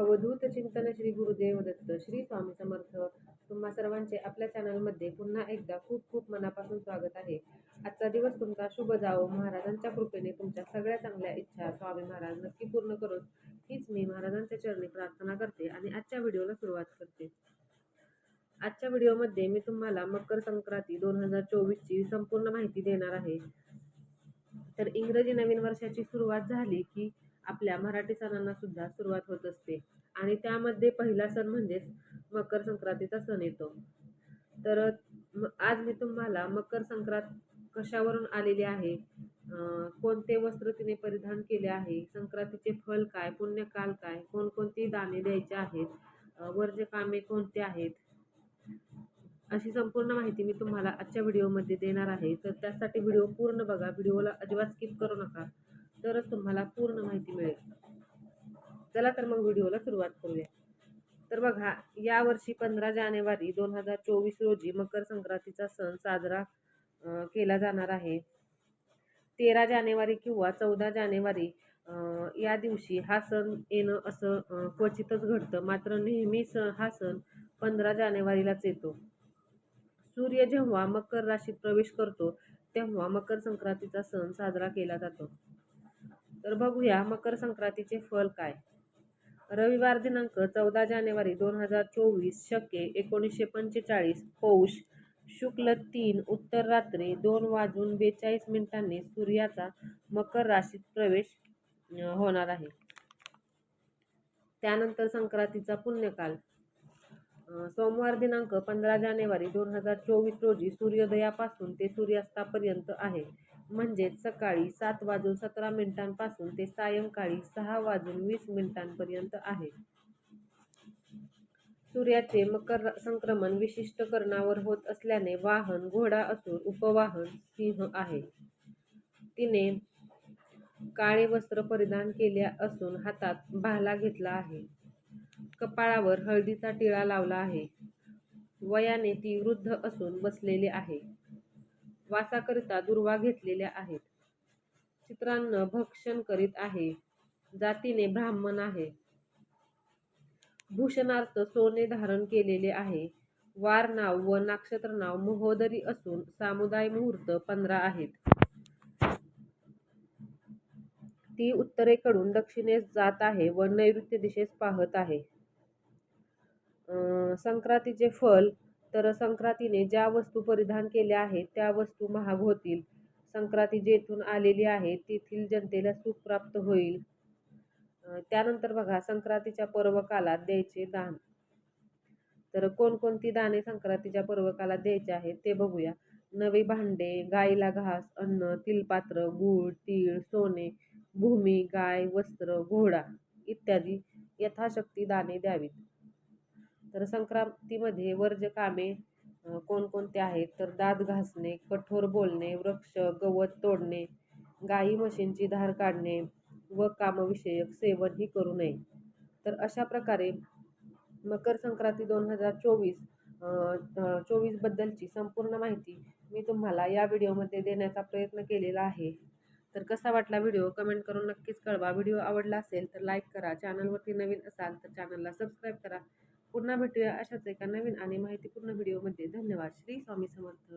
अवधूत चिंतन श्री गुरुदेव दत्त श्री स्वामी समर्थ. तुम्हा सर्वांचे आपल्या चॅनलमध्ये पुन्हा एकदा खूप खूप मनापासून स्वागत आहे. आजचा दिवस तुमचा शुभ जावो. महाराजांच्या कृपेने तुमच्या सगळ्या चांगल्या इच्छा स्वामी महाराज नक्की पूर्ण करून हीच मी महाराजांच्या चरणी प्रार्थना करते आणि आजच्या व्हिडिओला सुरुवात करते. आजच्या व्हिडिओमध्ये मी तुम्हाला मकर संक्रांती दोन हजार चोवीसची संपूर्ण माहिती देणार आहे. तर इंग्रजी नवीन वर्षाची सुरुवात झाली की आपल्या मराठी सणांना सुद्धा सुरुवात होत असते. आणि त्यामध्ये पहिला सण म्हणजेच मकर संक्रांतीचा सण येतो. तर आज मी तुम्हाला मकर संक्रांत कशावरून आलेली आहे? कोणते वस्त्र तिने परिधान केले आहे? संक्रांतीचे फल काय? पुण्यकाल काय? कोणकोणती दाणे द्यायचे आहेत? वरचे कामे कोणते आहेत? अशी संपूर्ण माहिती मी तुम्हाला आजच्या व्हिडिओमध्ये देणार आहे. तर त्यासाठी व्हिडिओ पूर्ण बघा. व्हिडिओला अजिबात स्किप करू नका. तरच तुम्हाला पूर्ण माहिती मिळेल. चला तर मग व्हिडिओला सुरुवात करूया. तर बघा यावर्षी पंधरा जानेवारी दोन हजार चोवीस रोजी मकर संक्रांतीचा सण साजरा केला जाणार आहे. तेरा जानेवारी किंवा चौदा जानेवारी या दिवशी हा सण येणं असं क्वचितच घडतं. मात्र नेहमी सण हा सण पंधरा जानेवारीलाच येतो. सूर्य जेव्हा मकर राशीत प्रवेश करतो तेव्हा मकर संक्रांतीचा सण साजरा केला जातो. तर बघूया मकर संक्रांतीचे फल काय. रविवार दिनांक चौदा जानेवारी दोन हजार चोवीस शके एकोणीसशे पंचेचाळीस. पौष शुक्ल तीन उत्तर रात्री दोन वाजून बेचाळीस मिनिटांनी सूर्याचा मकर राशीत प्रवेश होणार आहे. त्यानंतर संक्रांतीचा पुण्यकाल. सोमवार दिनांक पंधरा जानेवारी दोन हजार चोवीस रोजी सूर्योदयापासून ते सूर्यास्तापर्यंत आहे. म्हणजेच सकाळी सात वाजून सतरा मिनिटांपासून ते सायंकाळी सहा वाजून वीस मिनिटांपर्यंत आहे. सूर्याचे मकर संक्रमण विशिष्ट कर्णावर होत असल्याने वाहन घोडा असून उपवाहन सिंह आहे. तिने काळे वस्त्र परिधान केले असून हातात भाला घेतला आहे. कपाळावर हळदीचा टिळा लावला आहे. वयाने ती वृद्ध असून बसलेली आहे. वासाकरिता दुर्वा घेतलेल्या आहेत. चित्रांना भक्षण करीत आहे. जातीने ब्राह्मण आहे. भूषणार्थ सोने धारण केलेले आहे. वार नाव व नक्षत्र नाव महोदरी असून सामुदाय मुहूर्त पंधरा आहेत. ती उत्तरेकडून दक्षिणेस जात आहे व नैऋत्य दिशेस पाहत आहे. संक्रांतीचे फल तर संक्रांतीने ज्या वस्तू परिधान केल्या आहेत त्या वस्तू महाग होतील. संक्रांती जेथून आलेली आहे तेथील जनतेला सुख प्राप्त होईल. त्यानंतर बघा संक्रांतीच्या पर्वकालात द्यायचे दान. तर कोणकोणती दाने संक्रांतीच्या पर्वकालात द्यायचे आहेत ते बघूया. नवी भांडे गाईला घास अन्न तिलपात्र गूळ तीळ सोने भूमी गाय वस्त्र घोडा इत्यादी यथाशक्ती दाणे द्यावीत. तर संक्रांतीमध्ये वर्ज्य कामे कोणकोणते आहेत? तर दात घासणे कठोर बोलणे वृक्ष गवत तोडणे गाई म्हशींची धार काढणे व कामविषयक सेवन ही करू नये. तर अशा प्रकारे मकर संक्रांती दोन हजार चोवीस चोवीसबद्दलची संपूर्ण माहिती मी तुम्हाला या व्हिडिओमध्ये देण्याचा प्रयत्न केलेला आहे. तर कसा वाटला व्हिडिओ? कमेंट करून नक्कीच कळवा. व्हिडिओ आवडला असेल तर लाईक करा. चॅनलवरती नवीन असाल तर चॅनलला सबस्क्राईब करा. पुन्हा भेटूया अशाच एका नवीन आणि माहितीपूर्ण व्हिडिओमध्ये. धन्यवाद. श्री स्वामी समर्थ.